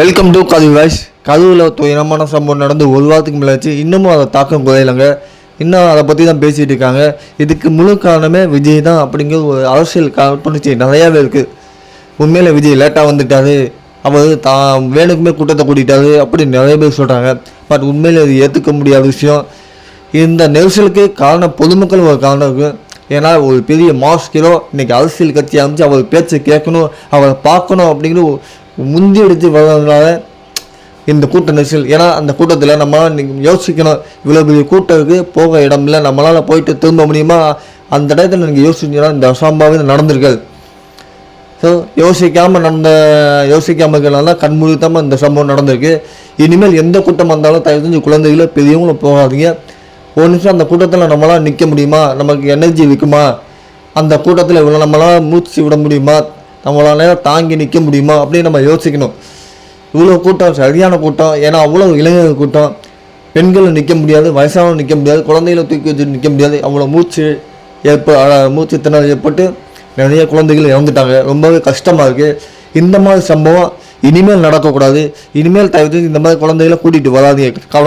Welcome to கது voice கதவுல துயரமான சம்பவம் நடந்து ஒரு வாரத்துக்கு மேலாச்சு இன்னமும் அதை தாக்கம் குறையலைங்க. இன்னும் அதை பற்றி தான் பேசிகிட்டு இருக்காங்க. இதுக்கு முழு காரணமே விஜய் தான் அப்படிங்கிற ஒரு அரசியல் காழ்ப்புணர்ச்சி நிறையாவே இருக்குது உண்மையில் விஜய் லேட்டாக வந்துட்டாரு. அவர் தான் வேணுக்குமே கூட்டத்தை கூட்டிட்டாரு அப்படி நிறைய பேர் சொல்கிறாங்க பட் உண்மையில் இது ஏற்றுக்க முடியாத விஷயம். இந்த நெரிசலுக்கு காரணம் பொதுமக்கள் ஒரு காரணம் இருக்குது ஏன்னா ஒரு பெரிய மாஸ் ஹீரோ அரசியல் கட்சி அமைச்சு அவர் பேச்சை கேட்கணும் அவரை பார்க்கணும் அப்படிங்கிற முந்தி எடுத்து வளர்ந்ததுனால இந்த கூட்ட நெரிசல். ஏன்னா அந்த கூட்டத்தில் நம்மளால் நீங்கள் யோசிக்கணும். இவ்வளோ பெரிய கூட்டம் இருக்குது போக இடம் இல்லை நம்மளால் போயிட்டு திரும்ப முடியுமா? அந்த இடத்துல நீங்கள் யோசிச்சீங்கன்னா இந்த அசாம்பாவே நடந்திருக்காது. ஸோ யோசிக்காமல் நடந்த யோசிக்காமல் இருக்கிறனால தான் கண்மூடித்தமாக இந்த சம்பவம் நடந்திருக்கு. இனிமேல் எந்த கூட்டம் வந்தாலும் தயவு செஞ்சு குழந்தைகளோ பெரியவங்களும் போகாதீங்க. ஒரு நிமிஷம் அந்த கூட்டத்தில் நம்மளால் நிற்க முடியுமா? நமக்கு எனர்ஜி இருக்குமா? அந்த கூட்டத்தில் இவ்வளோ நம்மளால் மூச்சு விட முடியுமா? நம்மளால தாங்கி நிற்க முடியுமா அப்படின்னு நம்ம யோசிக்கணும். இவ்வளோ கூட்டம் சரியான கூட்டம். ஏன்னா அவ்வளோ இளைஞர் கூட்டம். பெண்களும் நிற்க முடியாது வயசானவங்க நிற்க முடியாது குழந்தைகளை தூக்கி வச்சு நிற்க முடியாது. அவ்வளோ மூச்சு ஏற்ப மூச்சு திணறல் ஏற்பட்டு நிறைய குழந்தைகள் இறந்துட்டாங்க. ரொம்பவே கஷ்டமாக இருக்குது இந்த மாதிரி சம்பவம் இனிமேல் நடக்கக்கூடாது. இனிமேல் தயவு இந்த மாதிரி குழந்தைகளை கூட்டிகிட்டு வராதீங்க. கவலை